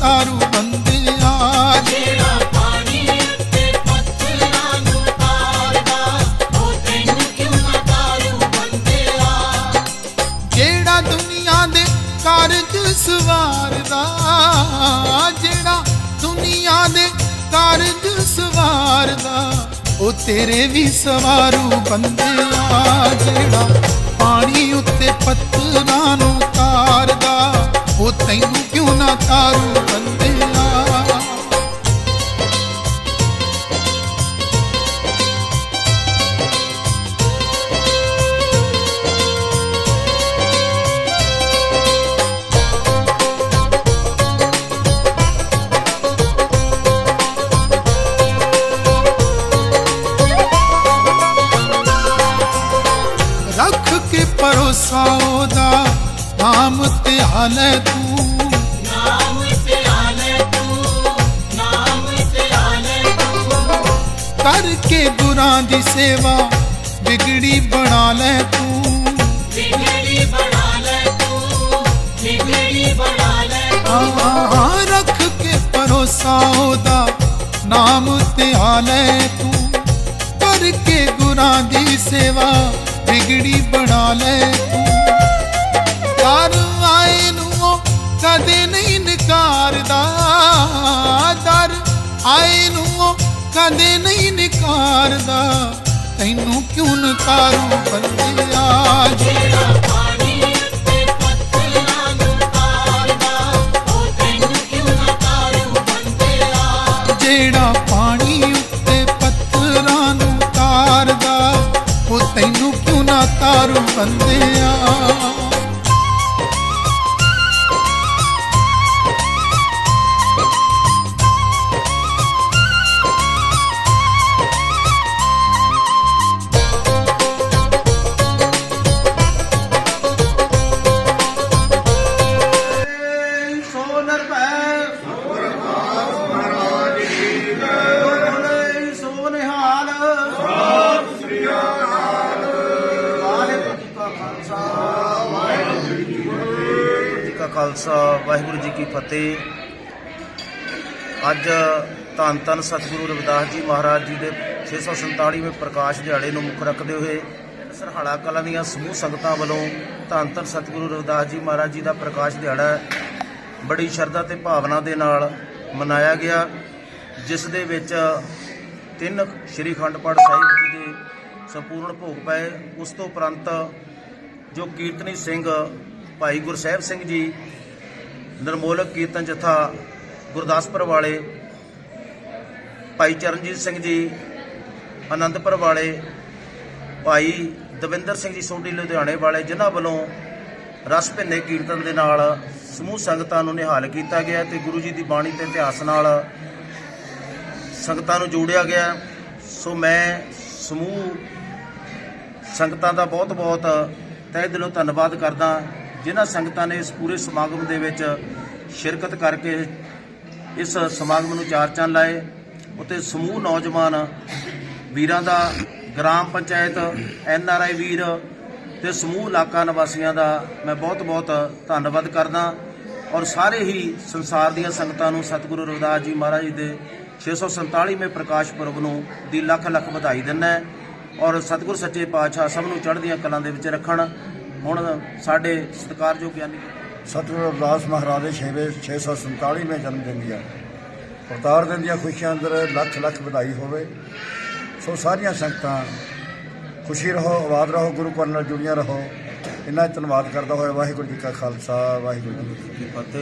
ਤਾਰੂ ਬੰਦਿਆ ਜਿਹੜਾ ਪਾਣੀ ਉੱਤੇ ਪੱਥਰਾਂ ਨੂੰ ਤਾਰਦਾ ਉਹ ਤੈਨੂੰ ਕਿਉਂ ਨਾ ਤਾਰੂ ਬੰਦਿਆ? ਜਿਹੜਾ ਦੁਨੀਆ ਦੇ ਕਾਰਜ ਸਵਾਰਦਾ ਜਿਹੜਾ ਦੁਨੀਆ ਦੇ ਕਾਰਜ ਸਵਾਰਦਾ ਉਹ ਤੇਰੇ ਵੀ ਸਵਾਰੂ ਬੰਦਿਆ ਜਿਹੜਾ ਪਾਣੀ ਉੱਤੇ ਪੱਥਰਾਂ ਨੂੰ ਤਾਰਦਾ ਉਹ ਤੈਨੂੰ ਕਿਉਂ ਨਾ ਤਾਰੂ ਬੰਦਿਆ ਰੱਖ ਕੇ ਭਰੋਸਾ ਉਹਦਾ। ਨਾਮ ਤੇ ਹਾਲੇ ਤੂੰ। ਨਾਮ ਧਿਆਲੇ ਤੂੰ ਨਾਮ ਧਿਆਲੇ ਤੂੰ। ਕਰਕੇ ਗੁਰਾਂ ਦੀ ਸੇਵਾ ਵਿਗੜੀ ਬਣਾ ਲੈ ਤੂੰ। ਵਿਗੜੀ ਬਣਾ ਲੈ ਤੂੰ ਵਿਗੜੀ ਬਣਾ ਲੈ ਆਹ ਰੱਖ ਕੇ ਭਰੋਸਾ ਉਹਦਾ ਨਾਮ ਤੇ ਹਾਲੇ ਤੂੰ। ਕਰਕੇ ਗੁਰਾਂ ਦੀ ਸੇਵਾ ਵਿਗੜੀ ਬਣਾ ਲੈ ਤੂੰ। ਕਦੇ ਨਹੀਂ ਨਕਾਰਦਾ। ਤੈਨੂੰ ਕਿਉਂ ਨਕਾਰੂ ਬੰਦਿਆ ਜਿਹੜਾ ਪਾਣੀ ਉੱਤੇ ਪੱਥਰਾਂ ਨੂੰ ਤਾਰਦਾ ਉਹ ਤੈਨੂੰ ਕਿਉਂ ਨਾ ਤਾਰੂ ਬੰਦਿਆ ਜਿਹੜਾ ਪਾਣੀ ਉੱਤੇ ਪੱਥਰਾਂ ਨੂੰ ਤਾਰਦਾ ਉਹ ਤੈਨੂੰ ਕਿਉਂ ਨਾ ਤਾਰੂ ਬੰਦਿਆ ਖਾਲਸਾ, ਵਾਹਿਗੁਰੂ ਜੀ ਕੀ ਫਤਿਹ। ਅੱਜ ਧੰਨ ਧੰਨ ਸਤਿਗੁਰੂ ਰਵਿਦਾਸ ਜੀ ਮਹਾਰਾਜ ਜੀ ਦੇ 647ਵੇਂ ਪ੍ਰਕਾਸ਼ ਦਿਹਾੜੇ ਨੂੰ ਮੁੱਖ ਰੱਖਦੇ ਹੋਏ ਸਰਹਾਲਾ ਕਲਾਂ ਦੀਆਂ ਸਮੂਹ ਸੰਗਤਾਂ ਵੱਲੋਂ ਧੰਨ ਧੰਨ ਸਤਿਗੁਰੂ ਰਵਿਦਾਸ ਜੀ ਮਹਾਰਾਜ ਜੀ ਦਾ ਪ੍ਰਕਾਸ਼ ਦਿਹਾੜਾ ਬੜੀ ਸ਼ਰਧਾ ਤੇ ਭਾਵਨਾ ਦੇ ਨਾਲ ਮਨਾਇਆ ਗਿਆ, ਜਿਸ ਦੇ ਵਿੱਚ ਤਿੰਨ ਸ਼੍ਰੀ ਅਖੰਡ ਪਾਠ ਸਾਹਿਬ ਜੀ ਦੇ ਸੰਪੂਰਨ ਭੋਗ ਪਏ। ਉਸ ਤੋਂ ਉਪਰੰਤ ਜੋ ਕੀਰਤਨੀ ਸਿੰਘ ਭਾਈ ਗੁਰਸਹਿਬ ਸਿੰਘ ਜੀ, ਨਿਰਮੋਲਕ ਕੀਰਤਨ ਜਥਾ ਗੁਰਦਾਸਪੁਰ ਵਾਲੇ, ਭਾਈ ਚਰਨਜੀਤ ਸਿੰਘ ਜੀ, ਆਨੰਦਪੁਰ ਵਾਲੇ, ਭਾਈ ਦਵਿੰਦਰ ਸਿੰਘ ਜੀ ਸੋਢੀ ਲੁਧਿਆਣੇ ਵਾਲੇ, ਜਿਨ੍ਹਾਂ ਵੱਲੋਂ ਰਸ ਭਿੰਨੇ ਕੀਰਤਨ ਦੇ ਨਾਲ ਸਮੂਹ ਸੰਗਤਾਂ ਨੂੰ ਨਿਹਾਲ ਕੀਤਾ ਗਿਆ ਤੇ ਗੁਰੂ ਜੀ ਦੀ ਬਾਣੀ ਤੇ ਇਤਿਹਾਸ ਨਾਲ ਸੰਗਤਾਂ ਨੂੰ ਜੋੜਿਆ ਗਿਆ। ਸੋ ਮੈਂ ਸਮੂਹ ਸੰਗਤਾਂ ਦਾ ਬਹੁਤ-ਬਹੁਤ ਤਹਿ ਦਿਲੋਂ ਧੰਨਵਾਦ ਕਰਦਾ। ਜਿਨ੍ਹਾਂ ਸੰਗਤਾਂ ਨੇ ਇਸ ਪੂਰੇ ਸਮਾਗਮ ਦੇ ਵਿੱਚ ਸ਼ਿਰਕਤ ਕਰਕੇ ਇਸ ਸਮਾਗਮ ਨੂੰ ਚਾਰ ਚੰਨ ਲਾਏ ਉਤੇ ਸਮੂਹ ਨੌਜਵਾਨ ਵੀਰਾਂ ਦਾ, gram panchayat, N R I ਵੀਰ ਤੇ ਸਮੂਹ ਇਲਾਕਾ ਨਿਵਾਸੀਆਂ ਦਾ ਮੈਂ ਬਹੁਤ-ਬਹੁਤ ਧੰਨਵਾਦ ਕਰਦਾ ਔਰ ਸਾਰੇ ਹੀ ਸੰਸਾਰ ਦੀਆਂ ਸੰਗਤਾਂ ਨੂੰ ਸਤਿਗੁਰੂ ਰਵਿਦਾਸ ਜੀ ਮਹਾਰਾਜ ਜੀ ਦੇ 647ਵੇਂ ਪ੍ਰਕਾਸ਼ ਪੁਰਬ ਨੂੰ ਦੀ ਲੱਖ ਲੱਖ ਵਧਾਈ ਦਿੰਦਾ ਔਰ ਸਤਿਗੁਰ ਸੱਚੇ ਪਾਤਸ਼ਾਹ ਸਭ ਨੂੰ ਚੜ੍ਹਦੀਆਂ ਕਲਾਂ ਦੇ ਵਿੱਚ ਰੱਖਣ ਹੁਣ ਸਾਡੇ ਸਤਿਕਾਰਯੋਗ ਗਿਆਨੀ ਸਤਿਗੁਰੂ ਅਰਦਾਸ ਮਹਾਰਾਜ ਦੇ 6ਵੇਂ 647ਵੇਂ ਜਨਮ ਦਿਨ ਦੀਆਂ ਅਵਤਾਰ ਦਿਨ ਦੀਆਂ ਖੁਸ਼ੀਆਂ ਅੰਦਰ ਲੱਖ ਲੱਖ ਵਧਾਈ ਹੋਵੇ। ਸੋ ਸਾਰੀਆਂ ਸੰਗਤਾਂ ਖੁਸ਼ੀ ਰਹੋ ਆਬਾਦ ਰਹੋ, ਗੁਰੂ ਘਰ ਨਾਲ ਜੁੜੀਆਂ ਰਹੋ। ਇਹਨਾਂ ਧੰਨਵਾਦ ਕਰਦਾ ਹੋਇਆ ਵਾਹਿਗੁਰੂ ਜੀ ਕਾ ਖਾਲਸਾ, ਵਾਹਿਗੁਰੂ ਜੀ ਕੀ ਫਤਿਹ।